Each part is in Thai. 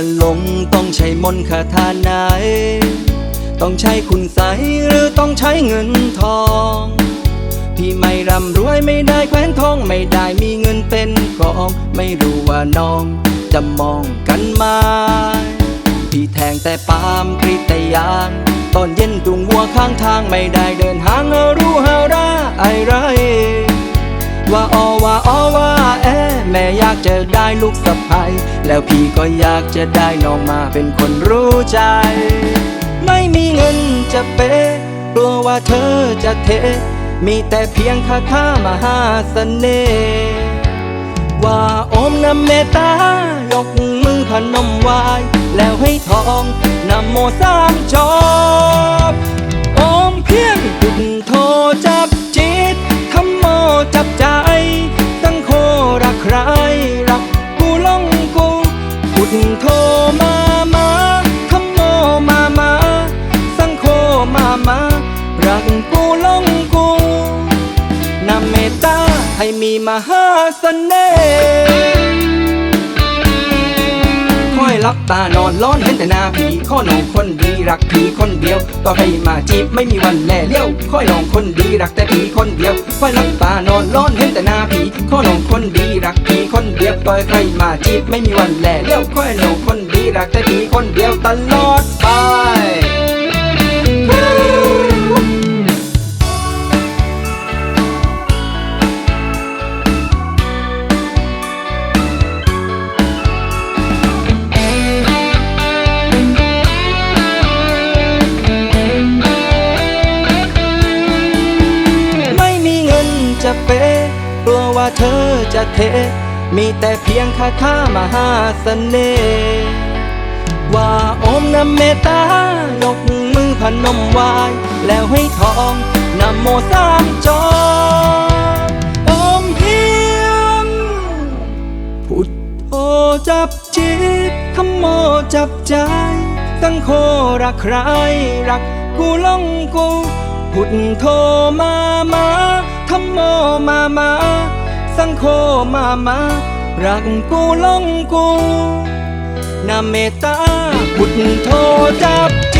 ธอลงต้องใช้มนคาถาไหน ต้องใช้คุณใสหรือต้องใช้เงินทอง พี่ไม่ร่ำรวยไม่ได้แคว้นทองไม่ได้มีเงินเป็นกอง ไม่รู้ว่าน้องจะมองกันไหมาพี่แทงแต่ปาล์มกรีดแต่ยางตอนเย็นจุงวัวข้างทางไม่ได้เดินหางเอารู้หาราอะไรว่าอว่าออว่า แม่อยากจะได้ลูกสะใภ้แล้วพี่ก็อยากจะได้น้องมาเป็นคนรู้ใจ ไม่มีเงินจะเปย์กลัวว่าเธอจะเท มีแต่เพียงคาถามหาเสน่ห์ว่าอมนำเมตายกมือพนมไหวแล้วให้ทองนำโมสามจบอมเพียงพุท ถึงโทมามาทำโมมามา สังโคมามา รักกูลงกูนำเมตตาให้มีมหาเสน่ห์ ลับตานอนร้อนเห็นแต่หน้าผีข้อน้องคนดีรักผีคนเดียว ต่อใครมาจีบไม่มีวันแล่เลี้ยวคอยน้องคนดีรักแต่ผีคนเดียวคอยรับตานอนร้อนเห็นแต่หน้าผีข้อน้องคนดีรักผีคนเดียวต่อใครมาจีบไม่มีวันแล่เลี้ยวคอยน้องคนดีรักแต่ผีคนเดียวตลอดไป จะเปย์กลัวว่าเธอจะเท มีแต่เพียงคาถามหาเสน่ห์ว่าโอมนำเมตตายกมือพนมไหวายแล้วให้ทองนำโมสามจบโอมเพียงพุทโธจับจิตธรรมโมจับใจ ตั้งโครักใครรักกูลงกู พุทโธมามา ธรรมโมมามา สังโฆมามา รักกูลงกูนาเมตตาพุทโธจับจ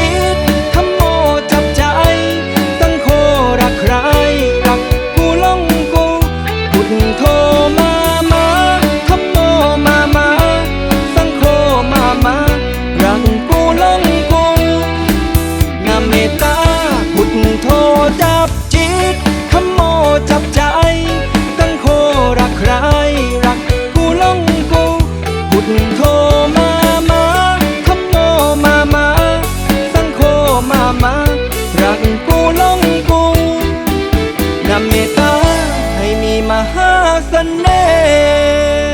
หาเน่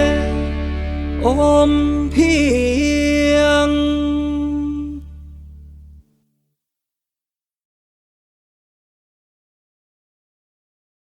ห์อมพี่